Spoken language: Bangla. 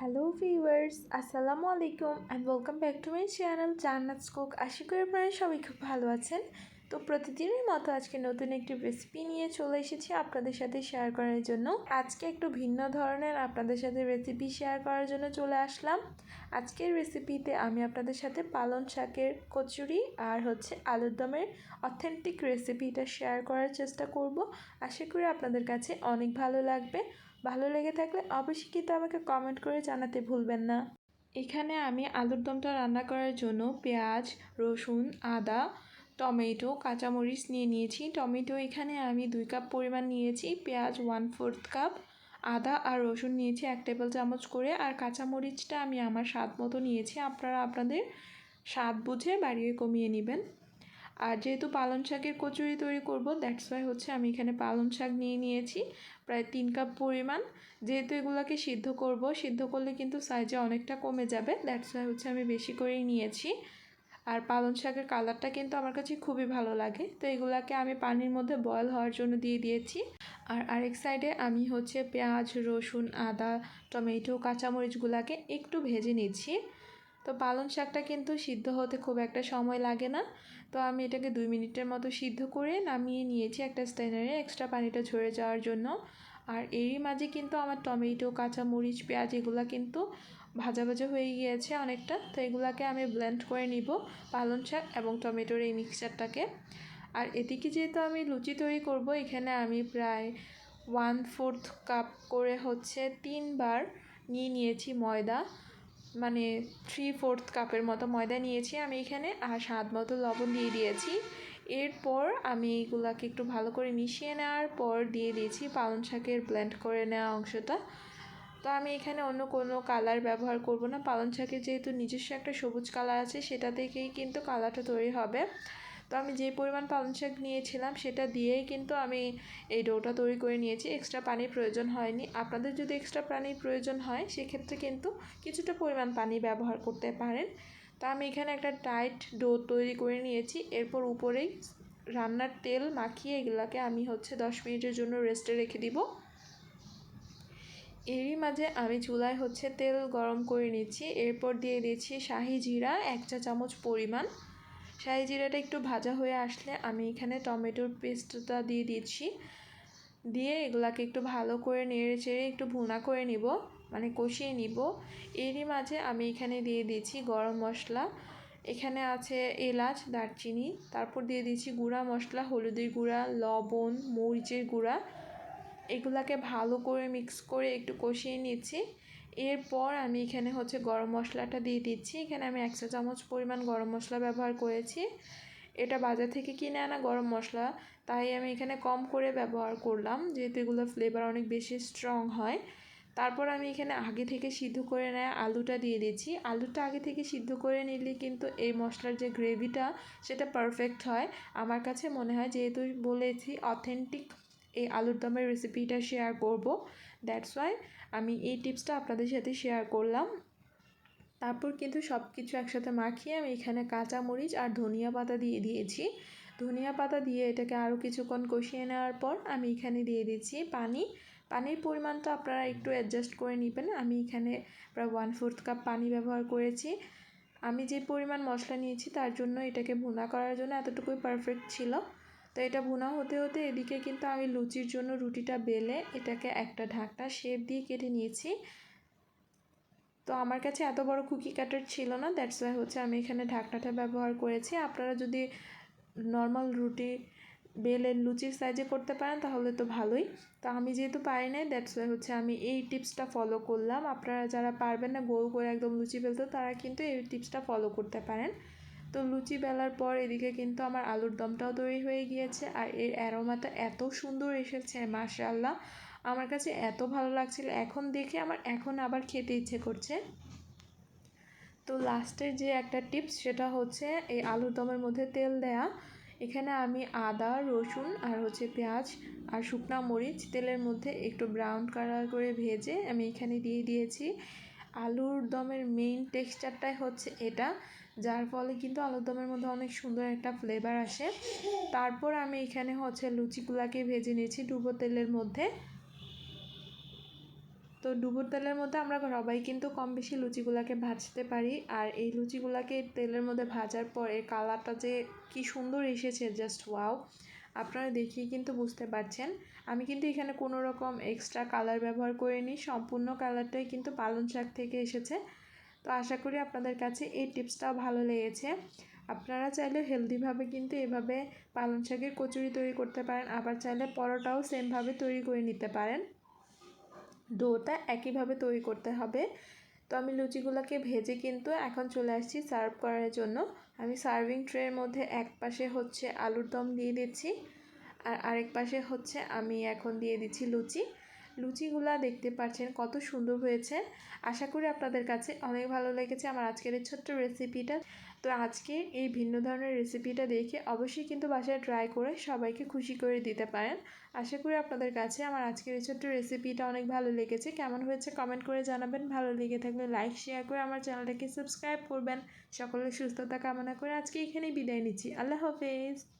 হ্যালো ভিউয়ার্স আসসালামু আলাইকুম and welcome back to my channel Jannat cook আশা করি আপনারা সবাই খুব ভালো আছেন। তো প্রতিদিনের মতো আজকে নতুন একটি রেসিপি নিয়ে চলে এসেছি আপনাদের সাথে শেয়ার করার জন্য। আজকে একটু ভিন্ন ধরনের আপনাদের সাথে রেসিপি শেয়ার করার জন্য চলে আসলাম। আজকের রেসিপিতে আমি আপনাদের সাথে পালন শাকের কচুরি আর হচ্ছে আলুর দমের অথেন্টিক রেসিপিটা শেয়ার করার চেষ্টা করব। আশা করি আপনাদের কাছে অনেক ভালো লাগবে। ভালো লেগে থাকলে অবশ্যই কিন্তু আমাকে কমেন্ট করে জানাতে ভুলবেন না। এখানে আমি আলুর দমটা রান্না করার জন্য পেঁয়াজ, রসুন, আদা, টমেটো, কাঁচামরিচ নিয়ে নিয়েছি। টমেটো এখানে আমি দুই কাপ পরিমাণ নিয়েছি। পেঁয়াজ ওয়ান ফোর্থ কাপ আদা আর রসুন নিয়েছি এক টেবিল চামচ করে। আর কাঁচামরিচটা আমি আমার স্বাদ মতো নিয়েছি। আপনারা আপনাদের স্বাদ বুঝে বাড়িয়ে কমিয়ে নেবেন। আর যেহেতু পালং শাকের কচুরি তৈরি করব দ্যাটস ওয়াই হচ্ছে আমি এখানে পালং শাক নিয়ে নিয়েছি, প্রায় তিন কাপ পরিমাণ। যেহেতু এগুলোকে সিদ্ধ করব, সিদ্ধ করলে কিন্তু সাইজে অনেকটা কমে যাবে দ্যাটস ওয়াই হচ্ছে আমি বেশি করেই নিয়েছি। আর পালং শাকের কালারটা কিন্তু আমার কাছে খুবই ভালো লাগে, তো এগুলাকে আমি পানির মধ্যে বয়ল হওয়ার জন্য দিয়ে দিয়েছি। আর আরেক সাইডে আমি হচ্ছে পেঁয়াজ, রসুন, আদা, টমেটো, কাঁচামরিচগুলোকে একটু ভেজে নিচ্ছি। তো পালং শাকটা কিন্তু সিদ্ধ হতে খুব একটা সময় লাগে না। তো আমি এটাকে দুই মিনিটের মতো সিদ্ধ করে নামিয়ে নিয়েছি একটা স্ট্যান্ডারে এক্সট্রা পানিটা ঝরে যাওয়ার জন্য। আর এরই মাঝে কিন্তু আমার টমেটো, কাঁচামরিচ, পেঁয়াজ এগুলো কিন্তু ভাজা ভাজা হয়ে গিয়েছে অনেকটা। তো এগুলাকে আমি ব্লেন্ড করে নিব পালং শাক এবং টমেটোর এই মিক্সচারটাকে আর এদিকে যেহেতু আমি লুচি তৈরি করব, এখানে আমি প্রায় ওয়ান ফোর্থ কাপ করে হচ্ছে তিনবার নিয়ে নিয়েছি ময়দা। মানে থ্রি ফোর্থ কাপের মতো ময়দা নিয়েছি আমি এখানে, আর স্বাদ মতো লবণ দিয়ে দিয়েছি। এরপর আমি এইগুলাকে একটু ভালো করে মিশিয়ে নেওয়ার পর দিয়ে দিয়েছি পালং শাকের ব্ল্যান্ড করে নেওয়া অংশটা। তো আমি এখানে অন্য কোনো কালার ব্যবহার করব না। পালং শাকের যেহেতু নিজস্ব একটা সবুজ কালার আছে, সেটা থেকেই কিন্তু কালারটা তৈরি হবে। তো আমি যে পরিমাণ পালং শাক নিয়েছিলাম সেটা দিয়েই কিন্তু আমি এই ডোটা তৈরি করে নিয়েছি। এক্সট্রা পানির প্রয়োজন হয়নি। আপনাদের যদি এক্সট্রা পানির প্রয়োজন হয়, সেক্ষেত্রে কিন্তু কিছুটা পরিমাণ পানি ব্যবহার করতে পারেন। তো আমি এখানে একটা টাইট ডো তৈরি করে নিয়েছি। এরপর উপরেই রান্নার তেল মাখিয়ে এগুলাকে আমি হচ্ছে দশ মিনিটের জন্য রেস্টে রেখে দিব। এরই মাঝে আমি চুলায় হচ্ছে তেল গরম করে নিচ্ছি। এরপর দিয়ে দিচ্ছি শাহি জিরা এক চা চামচ পরিমাণ। শাহি জিরাটা একটু ভাজা হয়ে আসলে আমি এখানে টমেটোর পেস্টটা দিয়ে দিচ্ছি। দিয়ে এগুলাকে একটু ভালো করে নেড়ে চেড়ে একটু ভুনা করে নিব মানে কষিয়ে নিব। এরই মাঝে আমি এখানে দিয়ে দিচ্ছি গরম মশলা। এখানে আছে এলাচ, দারচিনি, তারপর দিয়ে দিচ্ছি গুঁড়া মশলা, হলুদের গুঁড়া, লবণ, মরিচের গুঁড়া। এগুলাকে ভালো করে মিক্স করে একটু কষিয়ে নিচ্ছি। এরপর আমি এখানে হচ্ছে গরম মশলাটা দিয়ে দিচ্ছি। এখানে আমি একশো চামচ পরিমাণ গরম মশলা ব্যবহার করেছি। এটা বাজার থেকে কিনে আনা গরম মশলা। তাই আমি এখানে কম করে ব্যবহার করলাম, যেহেতু এগুলো ফ্লেভার অনেক বেশি স্ট্রং হয়। তারপর আমি এখানে আগে থেকে সিদ্ধ করে নেয় আলুটা দিয়ে দিচ্ছি। আলুটা আগে থেকে সিদ্ধ করে নিলে কিন্তু এই মশলার যে গ্রেভিটা, সেটা পারফেক্ট হয়। আমার কাছে মনে হয় যেহেতু বলেছি অথেন্টিক এই আলুর দমের রেসিপিটা শেয়ার করব। দ্যাটস ওয়াই আমি এই টিপসটা আপনাদের সাথে শেয়ার করলাম। তারপর কিন্তু সব কিছু একসাথে মাখিয়ে আমি এখানে কাঁচা মরিচ আর ধনিয়া পাতা দিয়ে দিয়েছি। ধনিয়া পাতা দিয়ে এটাকে আরও কিছুক্ষণ কষিয়ে নেওয়ার পর আমি এখানে দিয়ে দিচ্ছি পানি। পানির পরিমাণটা আপনারা একটু অ্যাডজাস্ট করে নেবেন। আমি এখানে প্রায় ওয়ান ফোর্থ কাপ পানি ব্যবহার করেছি। আমি যে পরিমাণ মশলা নিয়েছি তার জন্য এটাকে ভুনা করার জন্য এতটুকুই পারফেক্ট ছিল। তো এটা ভুনা হতে হতে এদিকে কিন্তু আমি লুচির জন্য রুটিটা বেলে এটাকে একটা ঢাকনা শেপ দিয়ে কেটে নিয়েছি। তো আমার কাছে এত বড় কুকি কাটার ছিল না দ্যাটস ওয়াই হচ্ছে আমি এখানে ঢাকনাটা ব্যবহার করেছি। আপনারা যদি নর্মাল রুটি বেলে লুচির সাইজে করতে পারেন তাহলে তো ভালোই। তো আমি যেহেতু পারি নাই দ্যাটস ওয়াই হচ্ছে আমি এই টিপসটা ফলো করলাম। আপনারা যারা পারবেন না, গোল করে একদম লুচি বেলতে, তারা কিন্তু এই টিপসটা ফলো করতে পারেন। তো লুচি বেলার পর এদিকে কিন্তু আমার আলুর দমটাও তৈরি হয়ে গিয়েছে আর এর অ্যারোমাটা এত সুন্দর এসেছে মাশাল্লাহ আমার কাছে এত ভালো লাগছিল। এখন দেখে আমার এখন আবার খেতে ইচ্ছে করছে। তো লাস্টের যে একটা টিপস সেটা হচ্ছে এই আলুর দমের মধ্যে তেল দেয়া। এখানে আমি আদা, রসুন আর হচ্ছে পেঁয়াজ আর শুকনা মরিচ তেলের মধ্যে একটু ব্রাউন কালার করে ভেজে আমি এখানে দিয়ে দিয়েছি। আলুর দমের মেইন টেক্সচারটাই হচ্ছে এটা। যার ফলে কিন্তু আলুর দমের মধ্যে অনেক সুন্দর একটা ফ্লেভার আসে। তারপর আমি এখানে হচ্ছে লুচিগুলাকে ভেজে নিয়েছি ডুবো তেলের মধ্যে। তো ডুবোর তেলের মধ্যে আমরা সবাই কিন্তু কম বেশি লুচিগুলোকে ভাজতে পারি। আর এই লুচিগুলোকে তেলের মধ্যে ভাজার পর এর কালারটা যে কি সুন্দর এসেছে জাস্ট ওয়াও আপনারা দেখিয়ে কিন্তু বুঝতে পারছেন। আমি কিন্তু এখানে কোনো রকম এক্সট্রা কালার ব্যবহার করিনি, সম্পূর্ণ কালারটাই কিন্তু পালং শাক থেকে এসেছে। তো আশা করি আপনাদের কাছে এই টিপসটাও ভালো লেগেছে। আপনারা চাইলে হেলদিভাবে কিন্তু এভাবে পালং শাকের কচুরি তৈরি করতে পারেন, আবার চাইলে পরোটাও সেমভাবে তৈরি করে নিতে পারেন। ডোটা একইভাবে তৈরি করতে হবে। তো আমি লুচিগুলোকে ভেজে কিন্তু এখন চলে আসছি সার্ভ করার জন্য। আমি সার্ভিং ট্রের মধ্যে এক পাশে হচ্ছে আলুর দম দিয়ে দিচ্ছি, আর আরেক পাশে হচ্ছে আমি এখন দিয়ে দিচ্ছি লুচি। লুচিগুলা দেখতে পাচ্ছেন কত সুন্দর হয়েছে। আশা করি আপনাদের কাছে অনেক ভালো লেগেছে আমার আজকের এই ছোট্ট রেসিপিটা তো আজকে এই ভিন্ন ধরনের রেসিপিটা দেখে অবশ্যই কিন্তু বাসায় ট্রাই করে সবাইকে খুশি করে দিতে পারেন। আশা করি আপনাদের কাছে আমার আজকের এই ছোট্ট রেসিপিটা অনেক ভালো লেগেছে। কেমন হয়েছে কমেন্ট করে জানাবেন। ভালো লেগে থাকলে লাইক শেয়ার করে আমার চ্যানেলটাকে সাবস্ক্রাইব করবেন। সকলের সুস্থতা কামনা করে আজকে এখানেই বিদায় নিচ্ছি। আল্লাহ হাফেজ।